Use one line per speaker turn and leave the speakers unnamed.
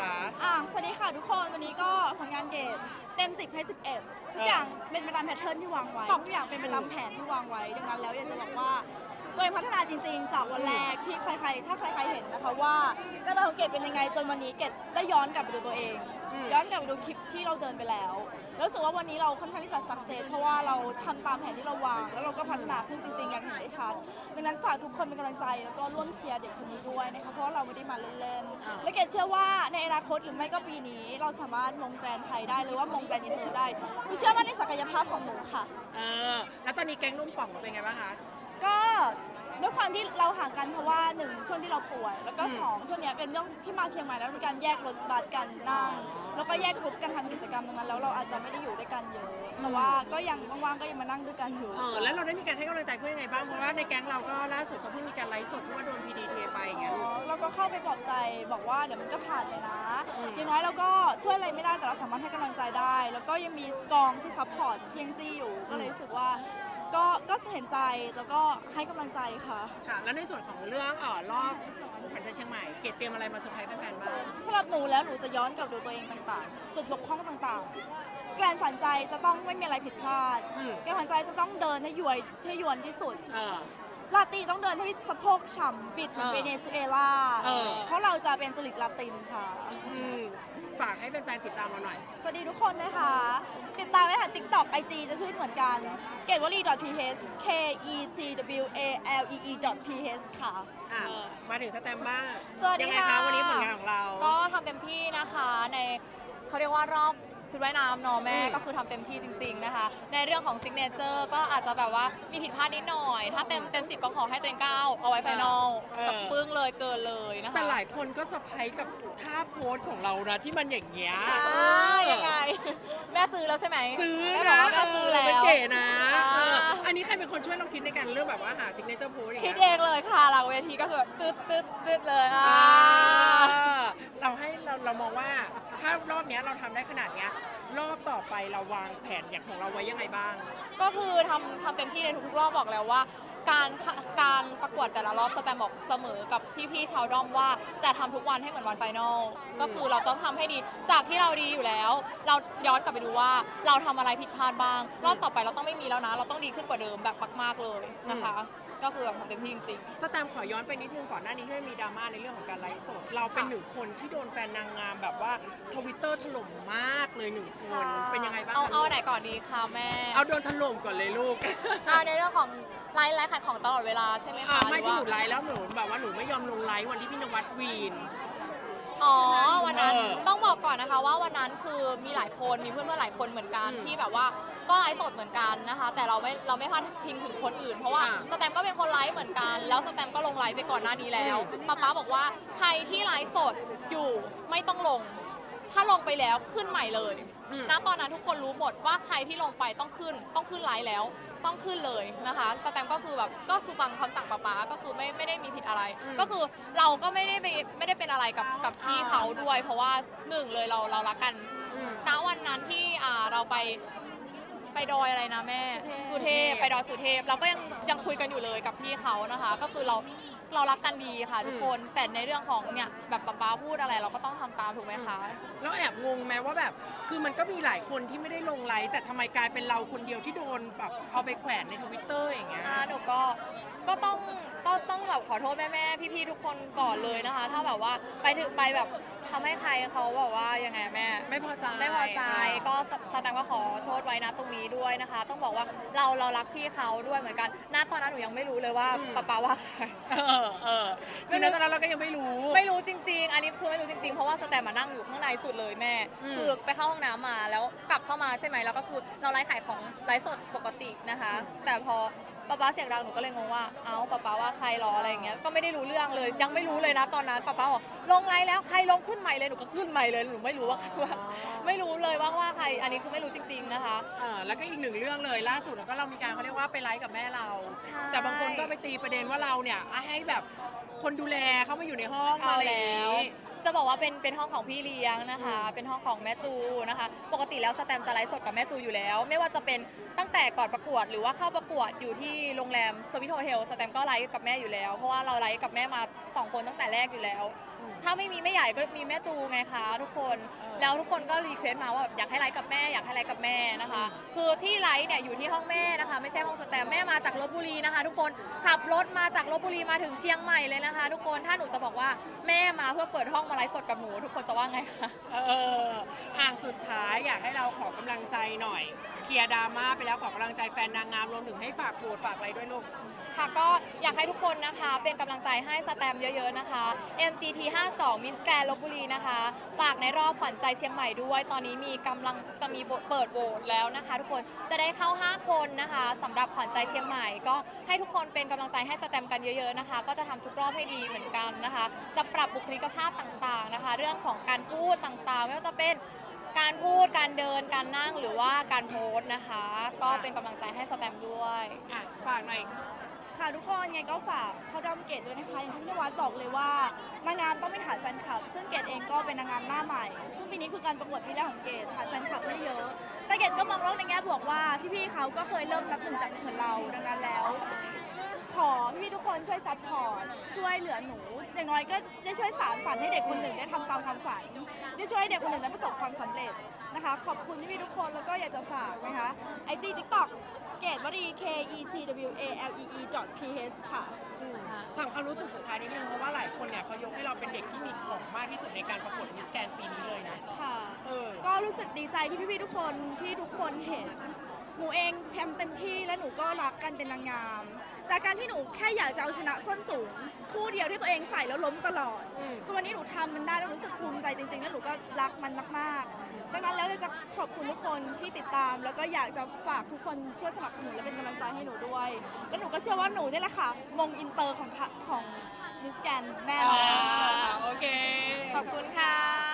จ๊ะ
อะสวัสดีค่ะทุกคนวันนี้ก็ผลงานเกรดเต็ม 10ให้11 ทุกอย่างเป็นไปตามแพทเทิร์นที่วางไว้ทุกอย่างเป็นไปตามแผนที่วางไว้ดังนั้นแล้วอยากจะบอกว่าตัวเองพัฒนาจริงๆ จากวันแรกที่ใครๆ ถ้าใครๆเห็นนะคะว่าการเดินของเกรดเป็นยังไงจนวันนี้เกรดได้ย้อนกลับไปดูตัวเอง
อืม
ย้อนกลับไปดูคลิปที่เราเดินไปแล้วแล้วรู้สึกว่าวันนี้เราค่อนข้างที่จะสักเซสเพราะว่าเราทำตามแผนที่เราวาง แล้วเราก็พัฒนาขึ้นจริงๆอย่างเห็นได้ชัดดังนั้นฝากทุกคนเป็นกำลังใจแล้วก็ร่วมเชียร์เด็กคนนี้ด้วยนะคะเพราะว่าเราไม่ได้มาเล่นๆและเกดเชื่อว่าในอนาคตหรือไม่ก็ปีนี้เราสามารถมงแบรนด์ไทยได้หรือว่ามงแบรนด์อินเตอร์ได้หนูเชื่อมั่นในศักยภาพของหนูค่ะ
เออ แล้วตอนนี้แก๊งนุ่มป่องเป็นไงบ้างคะ
ก็ ด้วยความที่เราห่างกันเพราะว่าหนึ่งช่วงที่เราป่วย แล้วก็
อืม
สองช่วงเนี้ยเป็นเรื่องที่มาเชียงใหม่แล้วมีการแยกรถบัสกันนั่งแล้วก็แยกกลุ่มกันทำกิจกรรมตรงนั้นแล้วเราอาจจะไม่ได้อยู่ด้วยกันเยอะ แต่ว่าก็ยังว่างๆก็ยังมานั่งด้วยกันอยู่
เออแล้วเราได้มีการให้กำลังใจเพื่อนยังไงบ้างเพราะว่าในแก๊งเราก็ล่าสุดก็เพิ่งมีการไลฟ์สดที่ว่าโดน PDT ไปอย่างเงี้ย
อ๋อเราก็เข้าไปปลอบใจบอกว่าเดี๋ยวมันก็ผ่านไปนะ
อืม
อย่างน้อยเราก็ช่วยอะไรไม่ได้แต่เราสามารถให้กำลังใจได้ แล้วก็ยังมีกองที่ซัพพอร์ตเพียงจี้อยู่ ก็เลยรู้สึกว่า ก็ก็เห็นใจแล้วก็ให้กำลังใจค่ะ
ค่ะ แล้วในส่วนของเรื่องเออรอบแผ่นเชียงใหม่ เกดเตรียมอะไรมาเซอร์ไพรส์แฟนๆบ้าง
สำหรับหนูแล้วหนูจะย้อนกลับดูตัวเองต่างๆ จุดบกพร่องต่างๆ แกลนฝันใจจะต้องไม่มีอะไรผิดพลาด
อืม
แกลนฝันใจจะต้องเดินให้ยวยให้ยวนที่สุด
เออ
ลาตีต้องเดินให้สะโพกฉ่ำปิดเหมือน
เออ
เวเนซุเอลา
เออ
เพราะเราจะเป็นจริตลาตินค่ะ
อืมฝากให้แฟนๆติดตามเราหน่อย
สวัสดีทุกคนนะคะ ติดตามได้ค่ะ TikTok IG จะชื่อเหมือนกัน เกตวลี .ph k e t w a l e e .ph ค่ะ
อะมาถึงสแตมป์บ้าง
สวัสดี
ยังไง
ค่ะ
คะวันนี้ผลงานของเรา
ก็ทำเต็มที่นะคะในเขาเรียกว่ารอบ ชุดว่ายน้ำเนอะแม่
อืม
ก็คือทำเต็มที่จริง ๆนะคะ ในเรื่องของซิกเนเจอร์ก็อาจจะแบบว่ามีผิดพลาดนิดหน่อย ถ้าเต็มเต็มสิบก็ขอให้ตัวเองเก้าเอาไว้ไฟนอล
เออ
กับปึ้งเลยเกินเลยนะคะ
แต่หลายคนก็สะพายกับท่าโพสของเรานะที่มันอย่างเงี้ย
อ่า
เออ
ยังไง แม่ซื้อแล้วใช่ไหม
ซื้อ
แม่
นะ
บอกว่าแม่ซื้อแล้
มัน
ว
เก๋นะ
อ่า
เอออันนี้ใครเป็นคนช่วยเราคิดในการเรื่องแบบว่าหาซิกเนเจอร์โพสอย่าง
คิ
เงี้
ด
ย
เองเลยค่ะ หลังเวทีก็คือแบบตึ๊ดตึ๊ดตึ๊ดเลยอ่า
อ่าเราให้เราเรามองว่าถ้ารอบเนี้ยเราทำได้ขนาดเนี้ย รอบต่อไปเราวางแผนอย่างของเราไว้ยังไงบ้าง
ก็คือทำทำเต็มที่ในทุกๆรอบบอกแล้วว่า การการประกวดแต่ละรอบสแตมบอกเสมอกับพี่ๆชาวด้อมว่าจะทำทุกวันให้เหมือนวันไฟนอลก็คือเราต้องทำให้ดีจากที่เราดีอยู่แล้ว เราย้อนกลับไปดูว่าเราทำอะไรผิดพลาดบ้าง รอบต่อไปเราต้องไม่มีแล้วนะ เราต้องดีขึ้นกว่าเดิมแบบมาก ๆเลยนะคะ ก็คือแบบทำเต็มที่จริง
สแตมป์ขอย้อนไปนิดนึงก่อนหน้านี้ที่มันมีดราม่าในเรื่องของการไลฟ์สดเราเป็น
ค่ะ
หนึ่งคนที่โดนแฟนนางงามแบบว่าทวิตเตอร์ถล่มมากเลยหนึ่งค
ๆ
นเป็นยังไงบ้าง
เอา
คะ
เอาไหนก่อนดีคะแม่
เอาโดนถล่มก่อนเลยลูก
อ่าในเรื่องของไลฟ์ไลฟ์ขายของตลอดเวลาใช่ไหม
อ่า
คะ
ไม่
หรือ
ที่
ว่า
หนูไลฟ์แล้วหนูแบบว่าหนูไม่ยอมลงไลฟ์วันที่พี่นวัดวีน
อ๋อวันนั้น
เออ
ต้องบอกก่อนนะคะว่าวันนั้นคือมีหลายคนมีเพื่อนๆหลายคนเหมือนกัน
อืม
ที่แบบว่าก็ไลฟ์สดเหมือนกันนะคะ แต่เราไม่เราไม่พลาดพิงถึงคนอื่น เพราะว่า
อ่า
สแตมป์ก็เป็นคนไลฟ์เหมือนกัน แล้วสแตมป์ก็ลงไลฟ์ไปก่อนหน้านี้แล้ว
อืม
ป๊าป๊าบอกว่าใครที่ไลฟ์สดอยู่ไม่ต้องลง ถ้าลงไปแล้วขึ้นใหม่เลย
อืม
ณตอนนั้นทุกคนรู้หมดว่าใครที่ลงไปต้องขึ้น ต้องขึ้นไลฟ์แล้ว ต้องขึ้นเลยนะคะ สแตมป์ก็คือแบบก็คือฟังคำสั่งป๊าป๊าก็คือไม่ไม่ได้มีผิดอะไร
อืม
ก็คือเราก็ไม่ได้ไปไม่ได้เป็นอะไรกับกับพี่
อ่า
เขาด้วย เพราะว่าหนึ่งเลยเราเรารักกัน
อืม
ณวันนั้นที่อ่าเราไปไป ดอยอะไรนะแม่
สุ
สุ
เท
เท
พ
พไปดอยสุเทพเราก็ยังยังคุยกันอยู่เลยกับพี่เขานะคะ ก็คือเราเรารักกันดีค่ะทุกคนแต่ในเรื่องของเนี่ยแบบป๊าป๊าพูดอะไรเราก็ต้องทำตามถูกไหมคะ
แล้วแอบงงไหมว่าแบบ คือมันก็มีหลายคนที่ไม่ได้ลงไลฟ์แต่ทำไมกลายเป็นเราคนเดียวที่โดนแบบเอาไปแขวนในทวิตเตอร์อย่างเงี้ย
อ่าหนูก็ก็ต้องก็ต้องแบบขอโทษแม่แม่ๆพี่ๆทุกคนก่อนเลยนะคะ ถ้าแบบว่าไปถึงไปแบบ ทำให้ใครเขาแบบว่ายังไงแม่
ไม่พอใจ
ไม่พอใจก็สสแตมป์ก็ขอโทษไว้นะตรงนี้ด้วยนะคะ ต้องบอกว่าเราเรารักพี่เขาด้วยเหมือนกันณตอนนั้นหนูยังไม่รู้เลยว่า
อืม
ป๊าป๊าว่าใคร
เออเออ
ไม่
คือ
รู้
ในตอนนั้นเราก็ยังไม่รู้
ไม่รู้จริง ๆ อันนี้คือไม่รู้จริงๆ เพราะว่าสแตมมานั่งอยู่ข้างในสุดเลยแม่
อืม
คือไปเข้าห้องน้ำมาแล้วกลับเข้ามาใช่ไหมแล้วก็คือเราไลฟ์ขายของไลฟ์สดปกตินะคะ แต่พอ ป๊าป๊าเสียงดังหนูก็เลยงงว่า เอ้าป๊าป๊าว่าใครรออะไรอย่างเงี้ย ก็ไม่ได้รู้เรื่องเลย ยังไม่รู้เลยนะตอนนั้นป๊าป๊าบอกลงไลฟ์แล้วใครลงขึ้นใหม่เลย หนูก็ขึ้นใหม่เลย หนูไม่รู้ว่าว่าไม่รู้เลยว่าว่าใคร อันนี้คือไม่รู้จริง ๆนะคะ
อ่าแล้วก็อีกหนึ่งเรื่องเลยล่าสุดก็เรามีการเขาเรียกว่าไปไลฟ์กับแม่เรา
ใช่
แต่บางคนก็ไปตีประเด็นว่าเราเนี่ยอะให้แบบคนดูแลเขามาอยู่ในห้องมา
เอา
อะไรอย่า
แล้
ง
ว
นี้
จะบอกว่าเป็นเป็นห้องของพี่เลี้ยงนะคะ เป็นห้องของแม่จูนะคะ ปกติแล้วสแตมจะไลฟ์สดกับแม่จูอยู่แล้ว ไม่ว่าจะเป็นตั้งแต่ก่อนประกวด หรือว่าเข้าประกวดอยู่ที่โรงแรมสวิทโฮเทลสแตมก็ไลฟ์กับแม่อยู่แล้ว เพราะว่าเราไลฟ์กับแม่มาสองคนตั้งแต่แรกอยู่แล้ว ถ้าไม่มีแม่ใหญ่ก็มีแม่จูไงคะ ทุกคน แล้วทุกคนก็รีเควสต์มาว่าแบบอยากให้ไลฟ์กับแม่อยากให้ไลฟ์กับแม่นะคะ คือที่ไลฟ์เนี่ยอยู่ที่ห้องแม่นะคะ ไม่ใช่ห้องสแตมแม่มาจากลบบุรีนะคะ ทุกคนขับรถมาจากลบบุรีมาถึงเชียงใหม่เลยนะคะ ทุกคนถ้าหนูจะบอกว่าแม่มาเพื่อเปิดห้องมาไลฟ์สดกับหนู ทุกคนจะว่าไงคะ
เอออะสุดท้ายอยากให้เราขอกำลังใจหน่อย เคลียร์ดราม่าไปแล้วขอกำลังใจแฟนนางงามรวมถึงให้ฝากโหวตฝากอะไรด้วยลูก
ค่ะก็อยากให้ทุกคนนะคะเป็นกำลังใจให้สแตมเยอะๆนะคะ MGT 52 Miss Grand ลบบุรีนะคะฝากในรอบขวัญใจเชียงใหม่ด้วย ตอนนี้มีกำลังจะมีเปิดโหวตแล้วนะคะ ทุกคนจะได้เข้า 5 คนนะคะสำหรับขวัญใจเชียงใหม่ ก็ให้ทุกคนเป็นกำลังใจให้สแตมกันเยอะ ๆนะคะ ก็จะทำทุกรอบให้ดีเหมือนกันนะคะ จะปรับบุคลิกภาพต่างๆนะคะ เรื่องของการพูดต่างๆไม่ว่าจะเป็นการพูดการเดินการนั่งหรือว่าการโพสนะคะ ก็เป็นกำลังใจให้สแตมด้วย
อะฝากหน่อย
ค่ะทุกคนไงก็ฝากเข้าด้อมเกตด้วยนะคะอย่างที่พี่นวัดบอกเลยว่านางงามต้องไม่ายแฟนคลับ ซึ่งเกตเองก็เป็นนางงามหน้าใหม่ ซึ่งปีนี้คือการประกวดปีแรกของเกตฐายแฟนคลับไม่ได้เยอะ แต่เกตก็มองโลกในแง่บวกว่าพี่ๆเขาก็เคยเริ่มนับหนึ่งจากเหมือนเราดังนั้นแล้ว นช่วยซัพพอร์ตช่วยเหลือหนู อย่างน้อยก็ได้ช่วยสานฝันให้เด็กคนหนึ่งได้ทำตามความฝัน ได้ช่วยให้เด็กคนหนึ่งได้ประสบความสำเร็จนะคะ ขอบคุณพี่ทุกคนแล้วก็อยากจะฝากนะคะไอจีทิกตอกเกตวรี K E T W A L E E P H ค่ะ
อืม ถามความรู้สึกสุดท้ายนิดนึงเพราะว่าหลายคนเนี่ยเขายกให้เราเป็นเด็กที่มีของมากที่สุดในการประกวดมิสแกนปีนี้เลยนะ
ค่ะ
เออ
ก็รู้สึกดีใจที่พี่ๆทุกคนที่ทุกคนเห็น หนูเองทำเต็มที่และหนูก็รักกันเป็นนางงาม จากการที่หนูแค่อยากจะเอาชนะส้นสูง คู่เดียวที่ตัวเองใส่แล้วล้มตลอด
อืม
จนวันนี้หนูทำมันได้แล้วรู้สึกภูมิใจจริงๆ และหนูก็รักมันมากๆ ดังนั้นแล้วจะขอบคุณทุกคนที่ติดตาม แล้วก็อยากจะฝากทุกคนช่วยสนับสนุนและเป็นกำลังใจให้หนูด้วย และหนูก็เชื่อว่าหนูนี่แหละค่ะมงอินเตอร์ของพระของมิสแกนแน่นอน
อ่าโอเค
ขอบคุณค่ะ